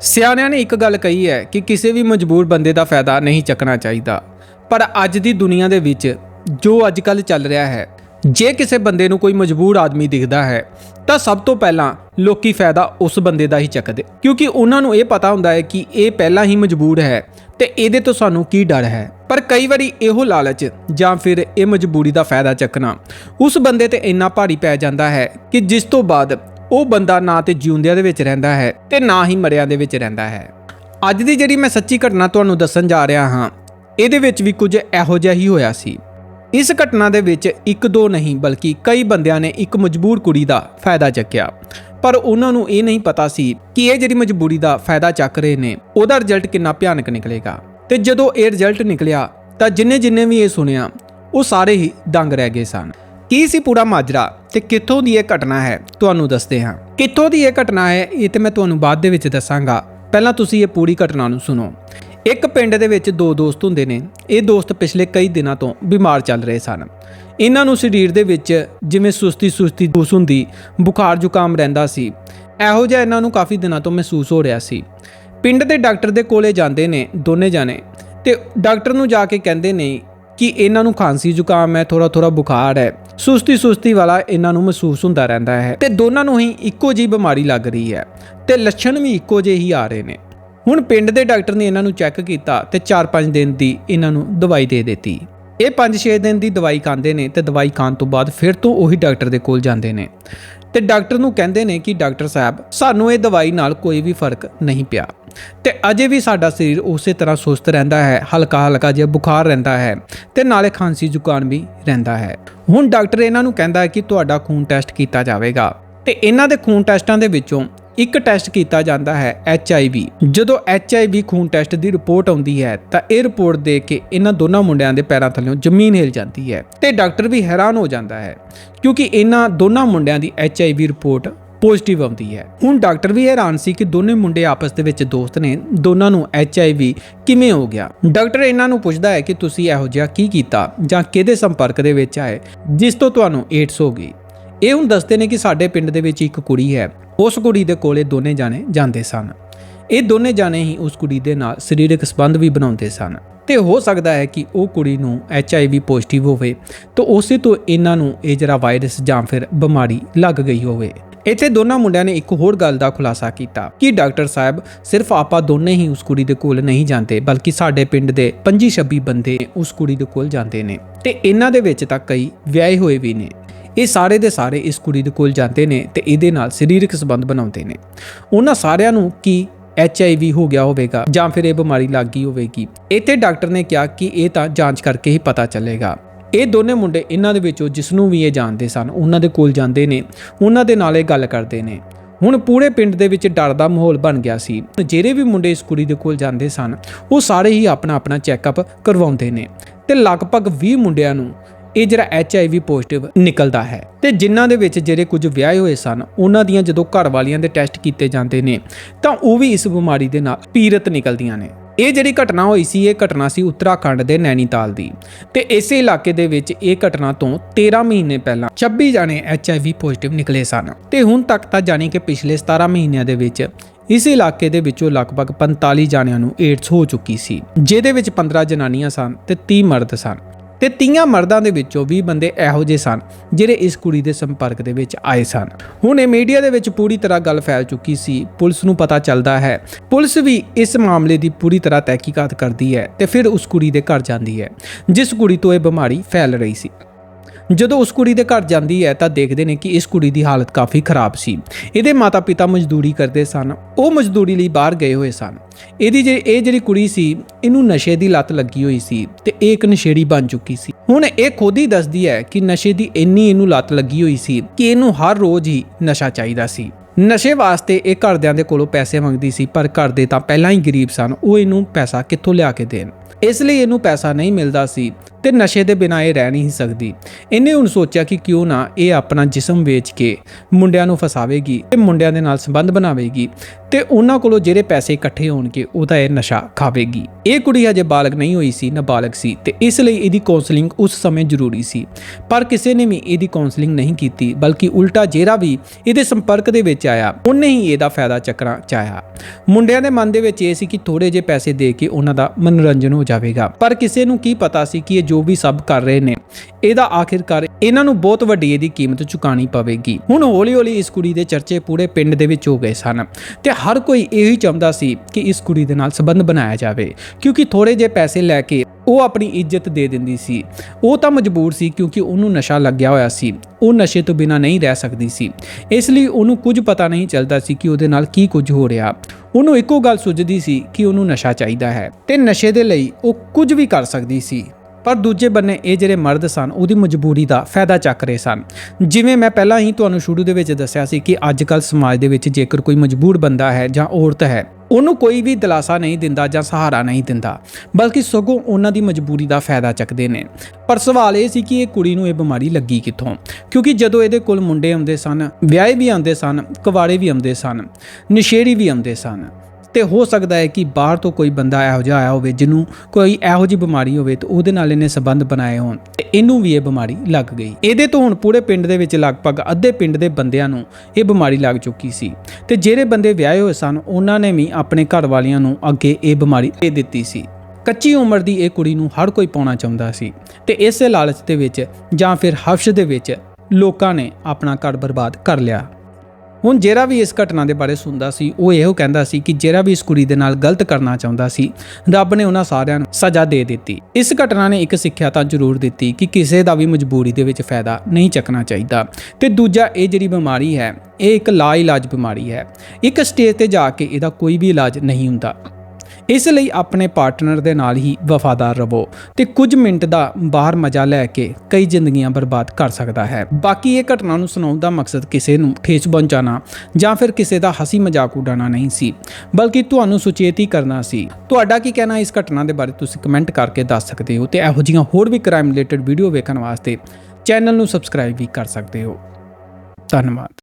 ਸਿਆਣਿਆਂ ਨੇ ਇੱਕ ਗੱਲ ਕਹੀ ਹੈ ਕਿ ਕਿਸੇ ਵੀ ਮਜਬੂਰ ਬੰਦੇ ਦਾ ਫਾਇਦਾ ਨਹੀਂ ਚੱਕਣਾ ਚਾਹੀਦਾ। ਪਰ ਅੱਜ ਦੀ ਦੁਨੀਆ ਦੇ ਵਿੱਚ ਜੋ ਅੱਜ ਕੱਲ ਚੱਲ ਰਿਹਾ ਹੈ, ਜੇ ਕਿਸੇ ਬੰਦੇ ਨੂੰ ਕੋਈ ਮਜਬੂਰ ਆਦਮੀ ਦਿਖਦਾ ਹੈ, ਤਾਂ ਸਭ ਤੋਂ ਪਹਿਲਾਂ ਲੋਕੀ ਫਾਇਦਾ ਉਸ ਬੰਦੇ ਦਾ ਹੀ ਚੱਕਦੇ। ਕਿਉਂਕਿ ਉਹਨਾਂ ਨੂੰ ਇਹ ਪਤਾ ਹੁੰਦਾ ਹੈ ਕਿ ਇਹ ਪਹਿਲਾਂ ਹੀ ਮਜਬੂਰ ਹੈ ਤੇ ਇਹਦੇ ਤੋਂ ਸਾਨੂੰ ਕੀ ਡਰ ਹੈ। ਪਰ ਕਈ ਵਾਰੀ ਇਹੋ ਲਾਲਚ ਜਾਂ ਫਿਰ ਇਹ ਮਜਬੂਰੀ ਦਾ ਫਾਇਦਾ ਚੱਕਣਾ, ਉਸ ਬੰਦੇ ਤੇ ਇੰਨਾ ਭਾਰੀ ਪੈ ਜਾਂਦਾ ਹੈ ਕਿ ਜਿਸ ਤੋਂ ਬਾਅਦ ਉਹ ਬੰਦਾ ਨਾ ਤੇ ਜਿਉਂਦਿਆਂ ਦੇ ਵਿੱਚ ਰਹਿੰਦਾ ਹੈ ਤੇ ਨਾ ਹੀ ਮਰਿਆਂ ਦੇ ਵਿੱਚ ਰਹਿੰਦਾ ਹੈ। ਅੱਜ ਦੀ ਜਿਹੜੀ ਮੈਂ ਸੱਚੀ ਘਟਨਾ ਤੁਹਾਨੂੰ ਦੱਸਣ ਜਾ ਰਿਹਾ ਹਾਂ, ਇਹਦੇ ਵਿੱਚ ਵੀ ਕੁਝ ਇਹੋ ਜਿਹਾ ਹੀ ਹੋਇਆ ਸੀ। ਇਸ ਘਟਨਾ ਦੇ ਵਿੱਚ ਇੱਕ ਦੋ ਨਹੀਂ, ਬਲਕਿ ਕਈ ਬੰਦਿਆਂ ਨੇ ਇੱਕ ਮਜਬੂਰ ਕੁੜੀ ਦਾ ਫਾਇਦਾ ਚੱਕਿਆ। ਪਰ ਉਹਨਾਂ ਨੂੰ ਇਹ ਨਹੀਂ ਪਤਾ ਸੀ ਕਿ ਇਹ ਜਿਹੜੀ ਮਜਬੂਰੀ ਦਾ ਫਾਇਦਾ ਚੱਕ ਰਹੇ ਨੇ, ਉਹਦਾ ਰਿਜ਼ਲਟ ਕਿੰਨਾ ਭਿਆਨਕ ਨਿਕਲੇਗਾ। ਤੇ ਜਦੋਂ ਇਹ ਰਿਜ਼ਲਟ ਨਿਕਲਿਆ, ਤਾਂ ਜਿੰਨੇ ਜਿੰਨੇ ਵੀ ਇਹ ਸੁਣਿਆ, ਉਹ ਸਾਰੇ ਹੀ ਦੰਗ ਰਹਿ ਗਏ ਸਨ। ਕੀ ਸੀ ਪੂਰਾ ਮਾਜਰਾ ਤੇ ਕਿੱਥੋਂ ਦੀ ਇਹ ਘਟਨਾ ਹੈ, ਤੁਹਾਨੂੰ ਦੱਸਦੇ ਹਾਂ। ਕਿੱਥੋਂ ਦੀ ਇਹ ਘਟਨਾ ਹੈ, ਇਹ ਤੇ ਮੈਂ ਤੁਹਾਨੂੰ ਬਾਅਦ ਦੇ ਵਿੱਚ ਦੱਸਾਂਗਾ। ਪਹਿਲਾਂ ਤੁਸੀਂ ਇਹ ਪੂਰੀ ਘਟਨਾ ਨੂੰ ਸੁਣੋ। ਇੱਕ ਪਿੰਡ ਦੇ ਵਿੱਚ ਦੋ ਦੋਸਤ ਹੁੰਦੇ ਨੇ। ਇਹ ਦੋਸਤ ਪਿਛਲੇ ਕਈ ਦਿਨਾਂ ਤੋਂ ਬਿਮਾਰ ਚੱਲ ਰਹੇ ਸਨ। ਇਹਨਾਂ ਨੂੰ ਸਰੀਰ ਦੇ ਵਿੱਚ ਜਿਵੇਂ ਸੁਸਤੀ ਸੁਸਤੀ ਦੂਸ ਹੁੰਦੀ, ਬੁਖਾਰ ਜ਼ੁਕਾਮ ਰਹਿੰਦਾ ਸੀ। ਇਹੋ ਜਿਹਾ ਇਹਨਾਂ ਨੂੰ ਕਾਫੀ ਦਿਨਾਂ ਤੋਂ ਮਹਿਸੂਸ ਹੋ ਰਿਹਾ ਸੀ। ਪਿੰਡ ਦੇ ਡਾਕਟਰ ਦੇ ਕੋਲੇ ਜਾਂਦੇ ਨੇ ਦੋਨੇ ਜਾਣੇ ਤੇ ਡਾਕਟਰ ਨੂੰ ਜਾ ਕੇ ਕਹਿੰਦੇ ਨੇ ਕਿ ਇਹਨਾਂ ਨੂੰ ਖਾਂਸੀ ਜ਼ੁਕਾਮ ਹੈ ਥੋੜਾ ਥੋੜਾ ਬੁਖਾਰ ਹੈ। ਸੁਸਤੀ ਸੁਸਤੀ ਵਾਲਾ ਇਹਨਾਂ ਨੂੰ ਮਹਿਸੂਸ ਹੁੰਦਾ ਰਹਿੰਦਾ ਹੈ ਤੇ ਦੋਨਾਂ ਨੂੰ ਹੀ ਇੱਕੋ ਜਿਹੀ ਬਿਮਾਰੀ ਲੱਗ ਰਹੀ ਹੈ ਤੇ ਲੱਛਣ ਵੀ ਇੱਕੋ ਜਿਹੇ ਹੀ ਆ ਰਹੇ ਨੇ। ਹੁਣ ਪਿੰਡ ਦੇ ਡਾਕਟਰ ਨੇ ਇਹਨਾਂ ਨੂੰ ਚੈੱਕ ਕੀਤਾ ਤੇ 4-5 ਦਿਨ ਦੀ ਇਹਨਾਂ ਨੂੰ ਦਵਾਈ ਦੇ ਦਿੱਤੀ। ਇਹ 5-6 ਦਿਨ ਦੀ ਦਵਾਈ ਖਾਂਦੇ ਨੇ ਤੇ ਦਵਾਈ ਖਾਣ ਤੋਂ ਬਾਅਦ ਫਿਰ ਤੋਂ ਉਹੀ ਡਾਕਟਰ ਦੇ ਕੋਲ ਜਾਂਦੇ ਨੇ। ਤੇ ਡਾਕਟਰ ਨੂੰ ਕਹਿੰਦੇ ਨੇ ਕਿ ਡਾਕਟਰ ਸਾਹਿਬ, ਸਾਨੂੰ ਇਹ ਦਵਾਈ ਨਾਲ ਕੋਈ ਵੀ ਫ਼ਰਕ ਨਹੀਂ ਪਿਆ। ਤੇ ਅਜੇ ਵੀ ਸਾਡਾ ਸਰੀਰ ਉਸੇ ਤਰ੍ਹਾਂ ਸੁਸਤ ਰਹਿੰਦਾ ਹੈ ਹਲਕਾ ਹਲਕਾ ਜਿਹਾ ਬੁਖਾਰ ਰਹਿੰਦਾ ਹੈ ਤੇ ਨਾਲੇ ਖਾਂਸੀ ਜ਼ੁਕਾਮ ਵੀ ਰਹਿੰਦਾ ਹੈ। ਹੁਣ ਡਾਕਟਰ ਇਹਨਾਂ ਨੂੰ ਕਹਿੰਦਾ ਹੈ ਕਿ ਤੁਹਾਡਾ ਖੂਨ ਟੈਸਟ ਕੀਤਾ ਜਾਵੇਗਾ। ਤੇ ਇਹਨਾਂ ਦੇ ਖੂਨ ਟੈਸਟਾਂ ਦੇ ਵਿੱਚੋਂ ਇੱਕ ਟੈਸਟ ਕੀਤਾ ਜਾਂਦਾ ਹੈ HIV ਜਦੋਂ HIV ਖੂਨ ਟੈਸਟ ਦੀ ਰਿਪੋਰਟ ਆਉਂਦੀ ਹੈ, ਤਾਂ ਇਹ ਰਿਪੋਰਟ ਦੇਖ ਕੇ ਇਹਨਾਂ ਦੋਨਾਂ ਮੁੰਡਿਆਂ ਦੇ ਪੈਰਾਂ ਥੱਲੇੋਂ ਜ਼ਮੀਨ ਹਿਲ ਜਾਂਦੀ ਹੈ ਤੇ ਡਾਕਟਰ ਵੀ ਹੈਰਾਨ ਹੋ ਜਾਂਦਾ ਹੈ, ਕਿਉਂਕਿ ਇਹਨਾਂ ਦੋਨਾਂ ਮੁੰਡਿਆਂ ਦੀ HIV ਰਿਪੋਰਟ ਪੋਜ਼ਿਟਿਵ ਆਉਂਦੀ ਹੈ। ਹੁਣ ਡਾਕਟਰ ਵੀ ਹੈਰਾਨ ਸੀ ਕਿ ਦੋਨੇ ਮੁੰਡੇ ਆਪਸ ਦੇ ਵਿੱਚ ਦੋਸਤ ਨੇ, ਦੋਨਾਂ ਨੂੰ HIV ਕਿਵੇਂ ਹੋ ਗਿਆ? ਡਾਕਟਰ ਇਹਨਾਂ ਨੂੰ ਪੁੱਛਦਾ ਹੈ ਕਿ ਤੁਸੀਂ ਇਹੋ ਜਿਹਾ ਕੀ ਕੀਤਾ ਜਾਂ ਕਿਹਦੇ ਸੰਪਰਕ ਦੇ ਵਿੱਚ ਆਏ, ਜਿਸ ਤੋਂ ਤੁਹਾਨੂੰ ਏਡਸ ਹੋ ਗਈ। ਇਹ ਹੁਣ ਦੱਸਦੇ ਨੇ ਕਿ ਸਾਡੇ ਪਿੰਡ ਦੇ ਵਿੱਚ ਇੱਕ ਕੁੜੀ ਹੈ। ਉਸ ਕੁੜੀ ਦੇ ਕੋਲੇ ਦੋਨੇ ਜਾਣੇ ਜਾਂਦੇ ਸਨ। ਇਹ ਦੋਨੇ ਜਾਣੇ ਹੀ ਉਸ ਕੁੜੀ ਦੇ ਨਾਲ ਸਰੀਰਕ ਸੰਬੰਧ ਵੀ ਬਣਾਉਂਦੇ ਸਨ। ਤੇ ਹੋ ਸਕਦਾ ਹੈ ਕਿ ਉਹ ਕੁੜੀ ਨੂੰ ਐੱਚ ਆਈ ਵੀ ਪੋਜ਼ਿਟਿਵ ਹੋਵੇ ਤਾਂ ਉਸੇ ਤੋਂ ਇਹਨਾਂ ਨੂੰ ਇਹ ਜਿਹੜਾ ਵਾਇਰਸ ਜਾਂ ਫਿਰ ਬਿਮਾਰੀ ਲੱਗ ਗਈ ਹੋਵੇ। ਇੱਥੇ ਦੋਨਾਂ ਮੁੰਡਿਆਂ ਨੇ ਇੱਕ ਹੋਰ ਗੱਲ ਦਾ ਖੁਲਾਸਾ ਕੀਤਾ ਕਿ ਡਾਕਟਰ ਸਾਹਿਬ, ਸਿਰਫ ਆਪਾਂ ਦੋਨੇ ਹੀ ਉਸ ਕੁੜੀ ਦੇ ਕੋਲ ਨਹੀਂ ਜਾਂਦੇ, ਬਲਕਿ ਸਾਡੇ ਪਿੰਡ ਦੇ 25-26 ਬੰਦੇ ਉਸ ਕੁੜੀ ਦੇ ਕੋਲ ਜਾਂਦੇ ਨੇ। ਤੇ ਇਹਨਾਂ ਦੇ ਵਿੱਚ ਤਾਂ ਕਈ ਵਿਆਹੇ ਹੋਏ ਵੀ ਨੇ। ਇਹ ਸਾਰੇ ਦੇ ਸਾਰੇ ਇਸ ਕੁੜੀ ਦੇ ਕੋਲ ਜਾਂਦੇ ਨੇ ਤੇ ਇਹਦੇ ਨਾਲ ਸਰੀਰਕ ਸੰਬੰਧ ਬਣਾਉਂਦੇ ਨੇ। ਉਹਨਾਂ ਸਾਰਿਆਂ ਨੂੰ ਕੀ HIV ਹੋ ਗਿਆ ਹੋਵੇਗਾ ਜਾਂ ਫਿਰ ਇਹ ਬਿਮਾਰੀ ਲੱਗ ਗਈ ਹੋਵੇਗੀ। ਇੱਥੇ ਡਾਕਟਰ ਨੇ ਕਿਹਾ ਕਿ ਇਹ ਤਾਂ ਜਾਂਚ ਕਰਕੇ ਹੀ ਪਤਾ ਚੱਲੇਗਾ। ਇਹ ਦੋਨੇ ਮੁੰਡੇ ਇਹਨਾਂ ਦੇ ਵਿੱਚੋਂ ਜਿਸ ਨੂੰ ਵੀ ਇਹ ਜਾਣਦੇ ਸਨ, ਉਹਨਾਂ ਦੇ ਕੋਲ ਜਾਂਦੇ ਨੇ। ਉਹਨਾਂ ਦੇ ਨਾਲ ਇਹ ਗੱਲ ਕਰਦੇ ਨੇ। ਹੁਣ ਪੂਰੇ ਪਿੰਡ ਦੇ ਵਿੱਚ ਡਰ ਦਾ ਮਾਹੌਲ ਬਣ ਗਿਆ ਸੀ। ਜਿਹੜੇ ਵੀ ਮੁੰਡੇ ਇਸ ਕੁੜੀ ਦੇ ਕੋਲ ਜਾਂਦੇ ਸਨ, ਉਹ ਸਾਰੇ ਹੀ ਆਪਣਾ ਆਪਣਾ ਚੈੱਕਅਪ ਕਰਵਾਉਂਦੇ ਨੇ। ਤੇ ਲਗਭਗ 20 ਮੁੰਡਿਆਂ ਨੂੰ ਇਹ ਜਿਹੜਾ HIV ਪੋਜ਼ਿਟਿਵ ਨਿਕਲਦਾ ਹੈ। ਤੇ ਜਿਨ੍ਹਾਂ ਦੇ ਵਿੱਚ ਜਿਹੜੇ ਕੁਝ ਵਿਆਹੇ ਹੋਏ ਸਨ, ਉਹਨਾਂ ਦੀਆਂ ਜਦੋਂ ਘਰ ਵਾਲੀਆਂ ਦੇ ਟੈਸਟ ਕੀਤੇ ਜਾਂਦੇ ਨੇ, ਤਾਂ ਉਹ ਵੀ ਇਸ ਬਿਮਾਰੀ ਦੇ ਨਾਲ ਪੀੜਤ ਨਿਕਲਦੀਆਂ ਨੇ। ਇਹ ਜਿਹੜੀ ਘਟਨਾ ਹੋਈ ਸੀ, ਇਹ ਘਟਨਾ ਸੀ ਉੱਤਰਾਖੰਡ ਦੇ ਨੈਨੀਤਾਲ ਦੀ। ਤੇ ਇਸੇ ਇਲਾਕੇ ਦੇ ਵਿੱਚ ਇਹ ਘਟਨਾ ਤੋਂ 13 ਮਹੀਨੇ ਪਹਿਲਾਂ 26 ਜਾਣੇ HIV ਪੋਜ਼ਿਟਿਵ ਨਿਕਲੇ ਸਨ। ਤੇ ਹੁਣ ਤੱਕ ਤਾਂ ਜਾਣੀ ਕਿ ਪਿਛਲੇ 17 ਮਹੀਨਿਆਂ ਦੇ ਵਿੱਚ ਇਸ ਇਲਾਕੇ ਦੇ ਵਿੱਚੋਂ ਲਗਭਗ 45 ਜਾਣਿਆਂ ਨੂੰ ਏਡਸ ਹੋ ਚੁੱਕੀ ਸੀ, ਜਿਹਦੇ ਵਿੱਚ 15 ਜਨਾਨੀਆਂ ਸਨ ਤੇ 30 ਮਰਦ ਸਨ। ਤੇ 30 ਮਰਦਾਂ ਦੇ ਵਿੱਚੋਂ 20 ਬੰਦੇ ਇਹੋ ਜਿਹੇ ਸਨ, ਜਿਹੜੇ ਇਸ ਕੁੜੀ ਦੇ ਸੰਪਰਕ ਦੇ ਵਿੱਚ ਆਏ ਸਨ। ਹੁਣ ਇਹ ਮੀਡੀਆ ਦੇ ਵਿੱਚ ਪੂਰੀ ਤਰ੍ਹਾਂ ਗੱਲ ਫੈਲ ਚੁੱਕੀ ਸੀ, ਪੁਲਿਸ ਨੂੰ ਪਤਾ ਚੱਲਦਾ ਹੈ। ਪੁਲਿਸ ਵੀ ਇਸ ਮਾਮਲੇ ਦੀ ਪੂਰੀ ਤਰ੍ਹਾਂ ਤਹਿਕੀਕਾਤ ਕਰਦੀ ਹੈ ਤੇ ਫਿਰ ਉਸ ਕੁੜੀ ਦੇ ਘਰ ਜਾਂਦੀ ਹੈ, ਜਿਸ ਕੁੜੀ ਤੋਂ ਇਹ ਬਿਮਾਰੀ ਫੈਲ ਰਹੀ ਸੀ। ਜਦੋਂ ਉਸ ਕੁੜੀ ਦੇ ਘਰ ਜਾਂਦੀ ਹੈ ਤਾਂ ਦੇਖਦੇ ਨੇ ਕਿ ਇਸ ਕੁੜੀ ਦੀ ਹਾਲਤ ਕਾਫੀ ਖਰਾਬ ਸੀ। ਇਹਦੇ ਮਾਤਾ-ਪਿਤਾ ਮਜ਼ਦੂਰੀ ਕਰਦੇ ਸਨ। ਉਹ ਮਜ਼ਦੂਰੀ ਲਈ ਬਾਹਰ ਗਏ ਹੋਏ ਸਨ। ਇਹਦੀ ਜੇ, ਇਹ ਜਿਹੜੀ ਕੁੜੀ ਸੀ, ਇਹਨੂੰ ਨਸ਼ੇ ਦੀ ਲਤ ਲੱਗੀ ਹੋਈ ਸੀ ਤੇ ਇਹ ਇੱਕ ਨਸ਼ੇੜੀ ਬਣ ਚੁੱਕੀ ਸੀ। ਹੁਣ ਇਹ ਖੁਦ ਹੀ ਦੱਸਦੀ ਹੈ ਕਿ ਨਸ਼ੇ ਦੀ ਇੰਨੀ ਇਹਨੂੰ ਲਤ ਲੱਗੀ ਹੋਈ ਸੀ ਕਿ ਇਹਨੂੰ ਹਰ ਰੋਜ਼ ਹੀ ਨਸ਼ਾ ਚਾਹੀਦਾ ਸੀ। ਨਸ਼ੇ ਵਾਸਤੇ ਇਹ ਘਰਦਿਆਂ ਦੇ ਕੋਲੋਂ ਪੈਸੇ ਮੰਗਦੀ ਸੀ, ਪਰ ਘਰ ਦੇ ਤਾਂ ਪਹਿਲਾਂ ਹੀ ਗਰੀਬ ਸਨ। ਉਹ ਇਹਨੂੰ ਪੈਸਾ ਕਿੱਥੋਂ ਲਿਆ ਕੇ ਦੇਣ? ਇਸ ਲਈ ਇਹਨੂੰ ਪੈਸਾ ਨਹੀਂ ਮਿਲਦਾ ਸੀ ਤੇ ਨਸ਼ੇ ਦੇ ਬਿਨਾਂ ਇਹ ਰਹਿ ਨਹੀਂ ਸਕਦੀ। ਇਹਨੇ ਹੁਣ ਸੋਚਿਆ ਕਿ ਕਿਉਂ ਨਾ ਇਹ ਆਪਣਾ ਜਿਸਮ ਵੇਚ ਕੇ ਮੁੰਡਿਆਂ ਨੂੰ ਫਸਾਵੇਗੀ ਤੇ ਮੁੰਡਿਆਂ ਦੇ ਨਾਲ ਸੰਬੰਧ ਬਣਾਵੇਗੀ ਤੇ ਉਹਨਾਂ ਕੋਲੋਂ ਜਿਹੜੇ ਪੈਸੇ ਇਕੱਠੇ ਹੋਣਗੇ ਉਹਦਾ ਇਹ ਨਸ਼ਾ ਖਾਵੇਗੀ। ਇਹ ਕੁੜੀ ਹਜੇ ਬਾਲਗ ਨਹੀਂ ਹੋਈ ਸੀ, ਨਾਬਾਲਗ ਸੀ ਤੇ ਇਸ ਲਈ ਇਹਦੀ ਕਾਉਂਸਲਿੰਗ ਉਸ ਸਮੇਂ ਜ਼ਰੂਰੀ ਸੀ। ਪਰ ਕਿਸੇ ਨੇ ਵੀ ਇਹਦੀ ਕਾਉਂਸਲਿੰਗ ਨਹੀਂ ਕੀਤੀ, ਬਲਕਿ ਉਲਟਾ ਜਿਹੜਾ ਵੀ ਇਹਦੇ ਸੰਪਰਕ ਦੇ ਵਿੱਚ ਆਇਆ, ਉਹਨੇ ਹੀ ਇਹਦਾ ਫਾਇਦਾ ਚੱਕਣਾ ਚਾਹਿਆ ਮੁੰਡਿਆਂ ਦੇ ਮਨ ਦੇ ਵਿੱਚ ਇਹ ਸੀ ਕਿ ਥੋੜੇ ਜਿਹੇ ਪੈਸੇ ਦੇ ਕੇ ਉਹਨਾਂ ਦਾ ਮਨੋਰੰਜਨ ਹੋ ਜਾਵੇਗਾ। ਪਰ ਕਿਸੇ ਨੂੰ ਕੀ ਪਤਾ ਸੀ ਕਿ ਇਹ ਜੋ ਵੀ ਸਭ ਕਰ ਰਹੇ ਨੇ, ਇਹਦਾ ਆਖਿਰਕਾਰ ਇਹਨਾਂ ਨੂੰ ਬਹੁਤ ਵੱਡੀ ਇਹਦੀ ਕੀਮਤ ਚੁਕਾਣੀ ਪਵੇਗੀ। ਹੁਣ ਹੌਲੀ-ਹੌਲੀ ਇਸ ਕੁੜੀ ਦੇ ਚਰਚੇ ਪੂਰੇ ਪਿੰਡ ਦੇ ਵਿੱਚ ਹੋ ਗਏ ਸਨ ਤੇ ਹਰ ਕੋਈ ਇਹੀ ਚਾਹੁੰਦਾ ਸੀ ਕਿ ਇਸ ਕੁੜੀ ਦੇ ਨਾਲ ਸੰਬੰਧ ਬਣਾਇਆ ਜਾਵੇ, ਕਿਉਂਕਿ ਥੋੜੇ ਜਿਹੇ ਪੈਸੇ ਲੈ ਕੇ ਉਹ ਆਪਣੀ ਇੱਜ਼ਤ ਦੇ ਦਿੰਦੀ ਸੀ। ਉਹ ਤਾਂ ਮਜਬੂਰ ਸੀ ਕਿਉਂਕਿ ਉਹਨੂੰ ਨਸ਼ਾ ਲੱਗਿਆ ਹੋਇਆ ਸੀ। ਉਹ ਨਸ਼ੇ ਤੋਂ ਬਿਨਾ ਨਹੀਂ ਰਹਿ ਸਕਦੀ ਸੀ। ਇਸ ਲਈ ਉਹਨੂੰ ਕੁਝ ਪਤਾ ਨਹੀਂ ਚੱਲਦਾ ਸੀ ਕਿ ਉਹਦੇ ਨਾਲ ਕੀ ਕੁਝ ਹੋ ਰਿਹਾ। ਉਹਨੂੰ ਇੱਕੋ ਗੱਲ ਸੁਝਦੀ ਸੀ ਕਿ ਉਹਨੂੰ ਨਸ਼ਾ ਚਾਹੀਦਾ ਹੈ ਤੇ ਨਸ਼ੇ ਦੇ ਲਈ ਉਹ ਕੁਝ ਵੀ ਕਰ ਸਕਦੀ ਸੀ। ਪਰ ਦੂਜੇ ਬੰਨੇ ਇਹ ਜਿਹੜੇ ਮਰਦ ਸਨ, ਉਹਦੀ ਮਜਬੂਰੀ ਦਾ ਫਾਇਦਾ ਚੱਕ ਰਹੇ ਸਨ। ਜਿਵੇਂ ਮੈਂ ਪਹਿਲਾਂ ਹੀ ਤੁਹਾਨੂੰ ਸ਼ੁਰੂ ਦੇ ਵਿੱਚ ਦੱਸਿਆ ਸੀ ਕਿ ਅੱਜ ਕੱਲ ਸਮਾਜ ਦੇ ਵਿੱਚ ਜੇਕਰ ਕੋਈ ਮਜਬੂਰ ਬੰਦਾ ਹੈ ਜਾਂ ਔਰਤ ਹੈ ਉਹਨੂੰ ਕੋਈ ਵੀ ਦਿਲਾਸਾ ਨਹੀਂ ਦਿੰਦਾ ਜਾਂ ਸਹਾਰਾ ਨਹੀਂ ਦਿੰਦਾ, ਬਲਕਿ ਸਗੋਂ ਉਹਨਾਂ ਦੀ ਮਜਬੂਰੀ ਦਾ ਫਾਇਦਾ ਚੱਕਦੇ ਨੇ। ਪਰ ਸਵਾਲ ਇਹ ਸੀ ਕਿ ਇਹ ਕੁੜੀ ਨੂੰ ਇਹ ਬਿਮਾਰੀ ਲੱਗੀ ਕਿੱਥੋਂ? ਕਿਉਂਕਿ ਜਦੋਂ ਇਹਦੇ ਕੋਲ ਮੁੰਡੇ ਆਉਂਦੇ ਸਨ, ਵਿਆਹੇ ਵੀ ਆਉਂਦੇ ਸਨ ਕੁਵਾੜੇ ਵੀ ਆਉਂਦੇ ਸਨ, ਨਸ਼ੇੜੀ ਵੀ ਆਉਂਦੇ ਸਨ, ਤੇ ਹੋ ਸਕਦਾ ਹੈ ਕਿ ਬਾਹਰ ਤੋਂ ਕੋਈ ਬੰਦਾ ਇਹੋ ਜਿਹਾ ਆਇਆ ਹੋਵੇ ਜਿਹਨੂੰ ਕੋਈ ਇਹੋ ਜਿਹੀ ਬਿਮਾਰੀ ਹੋਵੇ ਤੇ ਉਹਦੇ ਨਾਲ ਇਹਨੇ ਸਬੰਧ ਬਣਾਏ ਹੋਣ। ਇਹਨੂੰ ਵੀ ਇਹ ਬਿਮਾਰੀ ਲੱਗ ਗਈ। ਇਹਦੇ ਤੋਂ ਹੁਣ ਪੂਰੇ ਪਿੰਡ ਦੇ ਵਿੱਚ ਲਗਭਗ ਅੱਧੇ ਪਿੰਡ ਦੇ ਬੰਦਿਆਂ ਨੂੰ ਇਹ ਬਿਮਾਰੀ ਲੱਗ ਚੁੱਕੀ ਸੀ। ਤੇ ਜਿਹੜੇ ਬੰਦੇ ਵਿਆਹੇ ਹੋਏ ਸਨ, ਉਹਨਾਂ ਨੇ ਵੀ ਆਪਣੇ ਘਰ ਵਾਲਿਆਂ ਨੂੰ ਅੱਗੇ ਇਹ ਬਿਮਾਰੀ ਦੇ ਦਿੱਤੀ ਸੀ। ਕੱਚੀ ਉਮਰ ਦੀ ਇਹ ਕੁੜੀ ਨੂੰ ਹਰ ਕੋਈ ਪਾਉਣਾ ਚਾਹੁੰਦਾ ਸੀ। ਤੇ ਇਸੇ ਲਾਲਚ ਦੇ ਵਿੱਚ ਜਾਂ ਫਿਰ ਹਫ਼ਸ਼ ਦੇ ਵਿੱਚ ਲੋਕਾਂ ਨੇ ਆਪਣਾ ਘਰ ਬਰਬਾਦ ਕਰ ਲਿਆ। ਹੁਣ ਜਿਹੜਾ ਵੀ ਇਸ ਘਟਨਾ ਦੇ ਬਾਰੇ ਸੁਣਦਾ ਸੀ, ਉਹ ਇਹੋ ਕਹਿੰਦਾ ਸੀ ਕਿ ਜਿਹੜਾ ਵੀ ਇਸ ਕੁੜੀ ਦੇ ਨਾਲ ਗਲਤ ਕਰਨਾ ਚਾਹੁੰਦਾ ਸੀ। ਰੱਬ ਨੇ ਉਹਨਾਂ ਸਾਰਿਆਂ ਨੂੰ ਸਜ਼ਾ ਦੇ ਦਿੱਤੀ। ਇਸ ਘਟਨਾ ਨੇ ਇੱਕ ਸਿੱਖਿਆ ਤਾਂ ਜ਼ਰੂਰ ਦਿੱਤੀ ਕਿ ਕਿਸੇ ਦਾ ਵੀ ਮਜਬੂਰੀ ਦੇ ਵਿੱਚ ਫਾਇਦਾ ਨਹੀਂ ਚੱਕਣਾ ਚਾਹੀਦਾ। ਤੇ ਦੂਜਾ ਇਹ ਜਿਹੜੀ ਬਿਮਾਰੀ ਹੈ, ਇਹ ਇੱਕ ਲਾ ਇਲਾਜ ਬਿਮਾਰੀ ਹੈ। ਇੱਕ ਸਟੇਜ ਤੇ ਜਾ ਕੇ ਇਹਦਾ ਕੋਈ ਵੀ ਇਲਾਜ ਨਹੀਂ ਹੁੰਦਾ। ਇਸ ਲਈ ਆਪਣੇ ਪਾਰਟਨਰ ਦੇ ਨਾਲ ਹੀ ਵਫਾਦਾਰ ਰਹੋ ਤੇ ਕੁਝ ਮਿੰਟ ਦਾ ਬਾਹਰ ਮਜ਼ਾ ਲੈ ਕੇ ਕਈ ਜ਼ਿੰਦਗੀਆਂ ਬਰਬਾਦ ਕਰ ਸਕਦਾ ਹੈ। ਬਾਕੀ ਇਹ ਘਟਨਾ ਨੂੰ ਸੁਣਾਉਣ ਦਾ ਮਕਸਦ ਕਿਸੇ ਨੂੰ ਠੇਸ ਪਹੁੰਚਾਉਣਾ ਜਾਂ ਫਿਰ ਕਿਸੇ ਦਾ ਹਸੀ ਮਜ਼ਾਕ ਉਡਾਉਣਾ ਨਹੀਂ ਸੀ, ਬਲਕਿ ਤੁਹਾਨੂੰ ਸੁਚੇਤ ਹੀ ਕਰਨਾ ਸੀ। ਤੁਹਾਡਾ ਕੀ ਕਹਿਣਾ ਇਸ ਘਟਨਾ ਦੇ ਬਾਰੇ ਤੁਸੀਂ ਕਮੈਂਟ ਕਰਕੇ ਦੱਸ ਸਕਦੇ ਹੋ ਤੇ ਇਹੋ ਜਿਹੀਆਂ ਹੋਰ ਵੀ ਕ੍ਰਾਈਮ ਰਿਲੇਟਡ ਵੀਡੀਓ ਵੇਖਣ ਵਾਸਤੇ ਚੈਨਲ ਨੂੰ ਸਬਸਕ੍ਰਾਈਬ ਵੀ ਕਰ ਸਕਦੇ ਹੋ। ਧੰਨਵਾਦ।